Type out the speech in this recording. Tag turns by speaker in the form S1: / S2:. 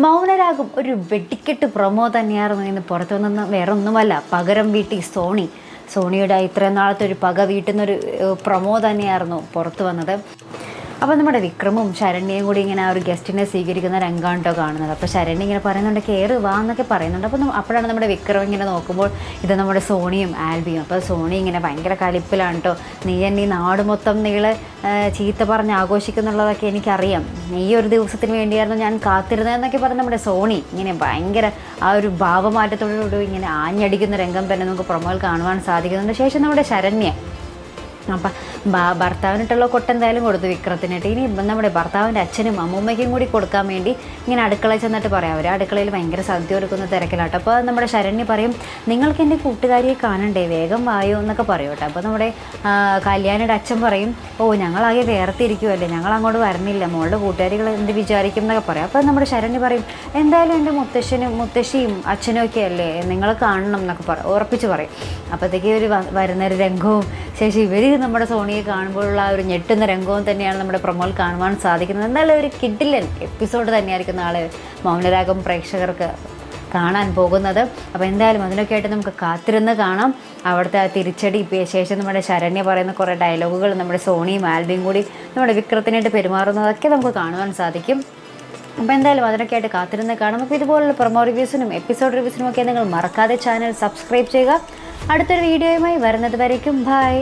S1: മൗനരാഗം ഒരു വെടിക്കെട്ട് പ്രൊമോ തന്നെയായിരുന്നു ഇന്ന് പുറത്തു നിന്ന് വേറെ ഒന്നുമല്ല പകരം വീട്ടി സോണി. സോണിയുടെ ഇത്രയും നാളത്തെ ഒരു പക വീട്ടുന്നൊരു പ്രൊമോ തന്നെയായിരുന്നു പുറത്തു വന്നത്. അപ്പോൾ നമ്മുടെ വിക്രമും ശരണ്യയും കൂടി ഇങ്ങനെ ഒരു ഗസ്റ്റിനെ സ്വീകരിക്കുന്ന രംഗാണ്ടോ കാണുന്നത്. അപ്പോൾ ശരണ്യ ഇങ്ങനെ പറയുന്നുണ്ട് കയറി വാ എന്നൊക്കെ പറയുന്നുണ്ട്. അപ്പോൾ അപ്പോഴാണ് നമ്മുടെ വിക്രം ഇങ്ങനെ നോക്കുമ്പോൾ ഇത് നമ്മുടെ സോണിയും ആൽബിയും. അപ്പോൾ സോണി ഇങ്ങനെ ഭയങ്കര കലിപ്പിലാണ് കേട്ടോ നീ എന്നീ നാട് മൊത്തം നീളെ ചീത്ത പറഞ്ഞ് ആഘോഷിക്കുന്നുള്ളതൊക്കെ എനിക്കറിയാം. ഈ ഒരു ദിവസത്തിന് വേണ്ടിയായിരുന്നു ഞാൻ കാത്തിരുന്നതെന്നൊക്കെ പറഞ്ഞ് നമ്മുടെ സോണി ഇങ്ങനെ ഭയങ്കര ആ ഒരു ഭാവമാറ്റത്തോടുകൂടി ഇങ്ങനെ ആഞ്ഞടിക്കുന്ന രംഗം തന്നെ നമുക്ക് പ്രൊമോയിൽ കാണുവാൻ സാധിക്കുന്നുണ്ട്. ശേഷം നമ്മുടെ ശരണ്യ അപ്പം ഭർത്താവിനിട്ടുള്ള കൊട്ട എന്തായാലും കൊടുത്തു വിക്രത്തിനായിട്ട് ഇനി നമ്മുടെ ഭർത്താവിന്റെ അച്ഛനും അമ്മൂമ്മയ്ക്കും കൂടി കൊടുക്കാൻ വേണ്ടി ഇങ്ങനെ അടുക്കളയിൽ ചെന്നിട്ട് പറയാം. അവർ അടുക്കളയിൽ ഭയങ്കര സദ്യ ഒരുക്കുന്ന തിരക്കിലാട്ടോ. അപ്പോൾ നമ്മുടെ ശരണ്യ പറയും നിങ്ങൾക്ക് എന്റെ കൂട്ടുകാരിയെ കാണണ്ടേ? വേഗം വായോ എന്നൊക്കെ പറയും കേട്ടോ. അപ്പോൾ നമ്മുടെ കല്യാണിയുടെ അച്ഛൻ പറയും ഓ ഞങ്ങളാകെ വേർത്തിരിക്കുമല്ലേ ഞങ്ങൾ അങ്ങോട്ട് വരുന്നില്ല മോളുടെ കൂട്ടുകാരികൾ എന്ത് വിചാരിക്കും എന്നൊക്കെ പറയും. അപ്പോൾ നമ്മുടെ ശരണ്യ പറയും എന്തായാലും എന്റെ മുത്തശ്ശനും മുത്തശ്ശിയും അച്ഛനും ഒക്കെ അല്ലേ? നിങ്ങൾ കാണണം എന്നൊക്കെ പറ ഉറപ്പിച്ച് പറയും. അപ്പോഴത്തേക്ക് ഒരു വരുന്നൊരു രംഗവും ശേഷം ഇവർ നമ്മുടെ സോണിയെ കാണുമ്പോഴുള്ള ആ ഒരു ഞെട്ടുന്ന രംഗവും തന്നെയാണ് നമ്മുടെ പ്രമോൽ കാണുവാൻ സാധിക്കുന്നത്. എന്തായാലും ഒരു കിഡിലൻ എപ്പിസോഡ് തന്നെയായിരിക്കും നാളെ മൗനരാഗം പ്രേക്ഷകർക്ക് കാണാൻ പോകുന്നത്. അപ്പോൾ എന്തായാലും അതിനൊക്കെ ആയിട്ട് നമുക്ക് കാത്തിരുന്ന് കാണാം. അവിടുത്തെ ആ തിരിച്ചടി ശേഷം നമ്മുടെ ശരണ്യ പറയുന്ന കുറേ ഡയലോഗുകൾ നമ്മുടെ സോണിയും ആൽബിയും കൂടി നമ്മുടെ വിക്രത്തിനായിട്ട് പെരുമാറുന്നതൊക്കെ നമുക്ക് കാണുവാൻ സാധിക്കും. അപ്പോൾ എന്തായാലും അതിനൊക്കെ ആയിട്ട് കാത്തിരുന്നേക്കാണ് കാണാം. അപ്പോൾ ഇതുപോലുള്ള പ്രൊമോ റിവ്യൂസിനും എപ്പിസോഡ് റിവ്യൂസിനും ഒക്കെ നിങ്ങൾ മറക്കാതെ ചാനൽ സബ്സ്ക്രൈബ് ചെയ്യുക. അടുത്തൊരു വീഡിയോയുമായി വരുന്നത് വരയ്ക്കും. ബൈ